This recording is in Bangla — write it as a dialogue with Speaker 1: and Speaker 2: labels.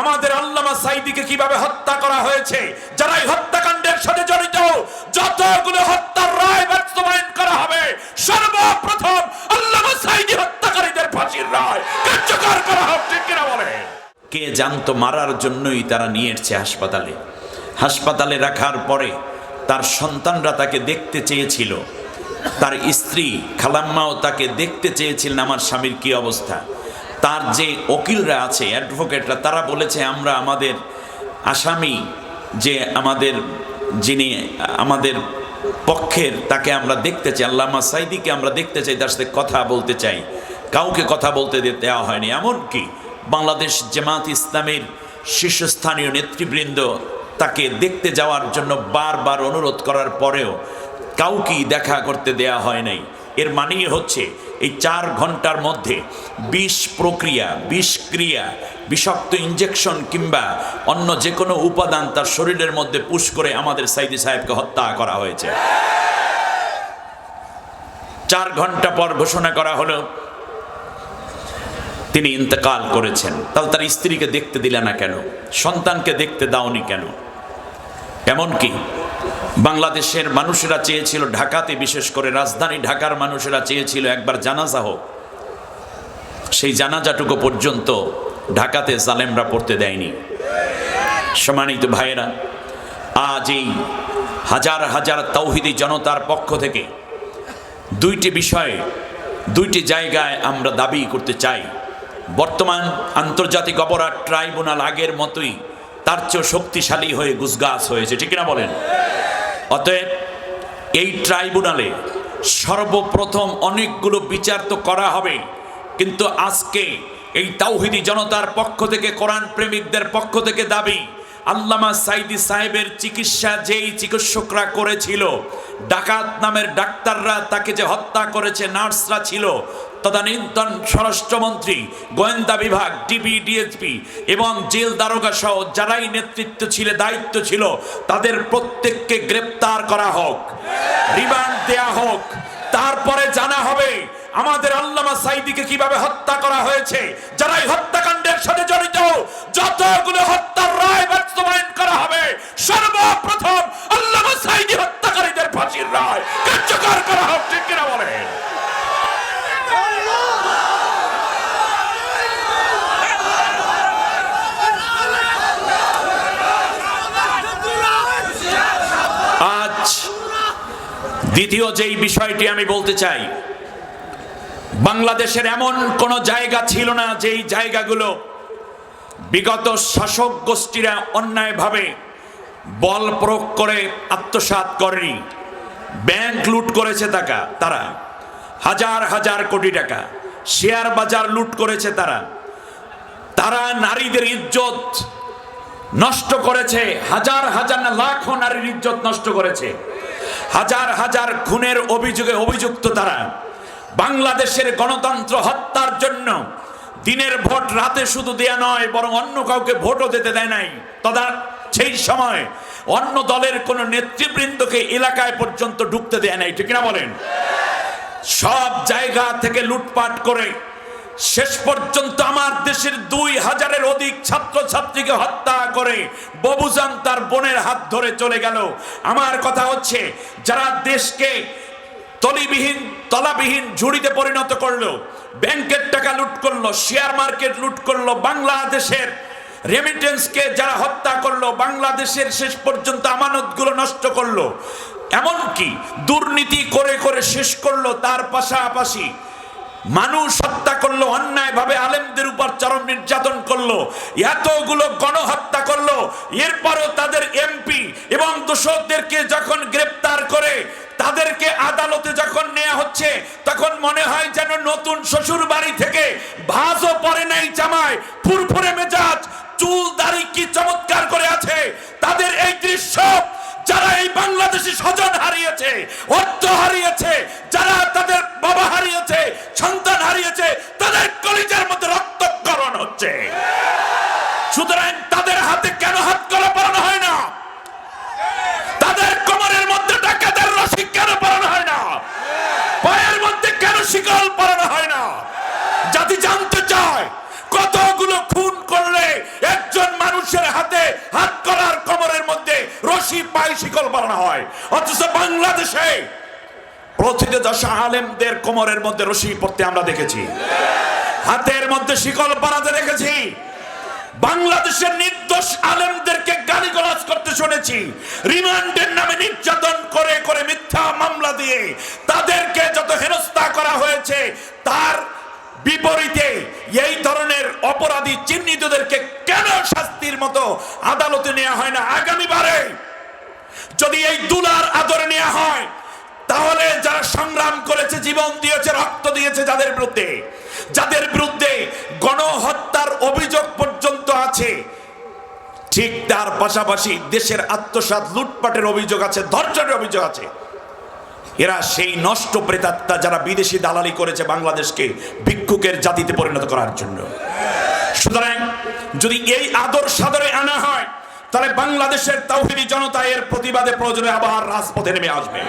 Speaker 1: আমাদের আল্লামা সাইদিকে কীভাবে হত্যা করা হয়েছে? যারা হত্যাকাণ্ডের সাথে জড়িত, যতগুলো হত্যার রায় বাস্তবায়ন করা হবে, সর্বপ্রথম আল্লামা সাইদি হত্যাকারীদের ফাঁসির রায় কার্যকর করা হোক, ঠিক কিনা বলে কে জানতো মারার জন্যই তারা নিয়ে এসছে হাসপাতালে? হাসপাতালে রাখার পরে তার সন্তানরা তাকে দেখতে চেয়েছিল। তার স্ত্রী খালাম্মাও তাকে দেখতে চেয়েছিলেন, আমার স্বামীর কি অবস্থা? তার যে ওকিলরা আছে অ্যাডভোকেটরা তারা বলেছে, আমরা আমাদের আসামি যে আমাদের যিনি, আমাদের পক্ষের, তাকে আমরা দেখতে চাই। আল্লামা সাইদিকে আমরা দেখতে চাই, তার সাথে কথা বলতে চাই। কাউকে কথা বলতে দেওয়া হয়নি। এমনকি বাংলাদেশ জামাত ইসলামের শীর্ষস্থানীয় নেতৃবৃন্দ তাকে দেখতে যাওয়ার জন্য বারবার অনুরোধ করার পরেও কাউকেই দেখা করতে দেয়া হয় নাই। এর মানেই হচ্ছে এই চার ঘণ্টার মধ্যে বিষ প্রক্রিয়া বিষক্রিয়া বিষাক্ত ইঞ্জেকশন কিংবা অন্য যে কোনো উপাদান তার শরীরের মধ্যে পুশ করে আমাদের সাইদি সাহেবকে হত্যা করা হয়েছে। চার ঘণ্টা পর ঘোষণা করা হলো, তিনি ইন্তেকাল করেছেন। তাহলে তার স্ত্রীকে দেখতে দিলে না কেন? সন্তানকে দেখতে দাওনি কেন? এমনকি বাংলাদেশের মানুষেরা চেয়েছিল ঢাকাতে, বিশেষ করে রাজধানী ঢাকার মানুষেরা চেয়েছিল একবার জানাজা হোক। সেই জানাজাটুকু পর্যন্ত ঢাকাতে জালেমরা পড়তে দেয়নি। সম্মানিত ভাইয়েরা, আজ এই হাজার হাজার তৌহিদি জনতার পক্ষ থেকে দুইটি বিষয়ে, দুইটি জায়গায় আমরা দাবি করতে চাই। বর্তমান আন্তর্জাতিক অপরাধ ট্রাইব্যুনাল আগের মতোই তার চেয়েও শক্তিশালী হয়ে গুজগাছ হয়েছে, ঠিক না বলেন? অতএব এই ট্রাইব্যুনালে সর্বপ্রথম অনেকগুলো বিচার তো করা হবে, কিন্তু আজকে এই তাওহিদি জনতার পক্ষ থেকে কোরআন প্রেমিকদের পক্ষ থেকে দাবি আল্লামা সাইদি সাহেবের চিকিৎসা যেই চিকিৎসকরা করেছিল, ডাকাত নামের ডাক্তাররা তাকে যে হত্যা করেছে, নার্সরা ছিল, তদানীন্তন স্বরাষ্ট্রমন্ত্রী, গোয়েন্দা বিভাগ, ডিবি, ডিএসপি এবং জেল দারোগা সহ যারাই নেতৃত্ব ছিল, দায়িত্ব ছিল, তাদের প্রত্যেককে গ্রেপ্তার করা হোক, রিমান্ড দেয়া হোক, তারপরে জানা হবে আমাদের আল্লামা সাইদিকে কীভাবে হত্যা করা হয়েছে। যারাই হত্যাকাণ্ডের সাথে জড়িত, যতগুলো হত্যার রায় বাস্তবায়ন করা হবে সর্বপ্রথম আল্লামা সাইদি হত্যাকারীদের ফাঁসির রায় কার্যকর করা হোক ঠিক কিনা বলেন আজ দ্বিতীয় যেই বিষয়টি আমি বলতে চাই, বাংলাদেশের এমন কোন জায়গা ছিল না যেই জায়গাগুলো বিগত শাসক গোষ্ঠীরা অন্যায়ভাবে বল প্রয়োগ করে আত্মসাৎ করেনি। ব্যাংক লুট করেছে টাকা তারা হাজার হাজার কোটি টাকা, শেয়ার বাজার লুট করেছে তারা। তারা নারীদের ইজ্জত নষ্ট করেছে, হাজার হাজার লাখো নারীর ইজ্জত নষ্ট করেছে। হাজার হাজার খুনের অভিযোগে অভিযুক্ত তারা। বাংলাদেশের গণতন্ত্র হত্যার জন্য দিনের ভোট রাতে শুধু দেয়া নয়, বরং অন্য কাউকে ভোটও দিতে দেয় নাই। তদা সেই সময় অন্য দলের কোন নেতৃবৃন্দকে এলাকায় পর্যন্ত ঢুকতে দেয় নাই, ঠিক না বলেন? সব জায়গা থেকে লুটপাট করে শেষ পর্যন্ত আমার দেশের দুই হাজারের অধিক ছাত্র ছাত্রীকে হত্যা করে ববুজান তার বোনের হাত ধরে চলে গেল। আমার কথা হচ্ছে, যারা দেশকে তলিবিহীন, তলাবিহীন ঝুড়িতে পরিণত করল, ব্যাংকের টাকা লুট করল, শেয়ার মার্কেট লুট করল, বাংলাদেশের রেমিটেন্সকে যারা হত্যা করল, বাংলাদেশের শেষ পর্যন্ত আমানতগুলো নষ্ট করল। এমনকি দুর্নীতি করে করে শেষ করল, তার পাশাপাশি মানুষ হত্যা করল, অন্যায়ভাবে আলেমদের উপর চরম নির্যাতন করল, এতগুলো গণহত্যা করল, এরপরও তাদের এমপি এবং দোষকদেরকে যখন গ্রেপ্তার করে, তাদেরকে আদালতে যখন নেওয়া হচ্ছে, তখন মনে হয় যেন নতুন শ্বশুর বাড়ি থেকে ভাজও পরে নাই জামায়, ফুরফুরে মেজাজ, চুল দাড়ি কি চমৎকার করে আছে, তাদের এই দৃশ্য যারা এই বাংলাদেশি স্বজন হারিয়েছে, অর্থ হারিয়েছে হয়। অথচ বাংলাদেশে প্রতিটি আলেমদের কোমরের মধ্যে রশি পড়তে আমরা দেখেছি। হাতের মধ্যে শিকল বানাতে দেখেছি। বাংলাদেশের নির্দোষ আলেমদেরকে করতে শুনেছি। রিমান্ডের নামে নির্যাতন করে করে মিথ্যা মামলা দিয়ে তাদেরকে যত হেনস্থা করা হয়েছে, তার বিপরীতে এই ধরনের অপরাধী চিহ্নিতদেরকে কেন শাস্তির মতো আদালতে নেওয়া হয় না? আগামীবারে যদি এই দুলার আদরে নেওয়া হয়, তাহলে যারা সংগ্রাম করেছে, জীবন দিয়েছে, রক্ত দিয়েছে যাদের বিরুদ্ধে যাদের বিরুদ্ধে গণহত্যার অভিযোগ পর্যন্ত আছে, ঠিক তার পাশাপাশি দেশের আত্মসাৎ লুটপাটের অভিযোগ আছে, ধর্ষণের অভিযোগ আছে। এরা সেই নষ্ট প্রেতাত্মা যারা বিদেশি দালালি করেছে বাংলাদেশকে ভিক্ষুকের জাতিতে পরিণত করার জন্য। সুতরাং যদি এই আদর সাদরে আনা হয় তাহলে বাংলাদেশের তাহিদি জনতা এর প্রতিবাদে প্রয়োজনে আবার রাজপথে নেমে আসবে।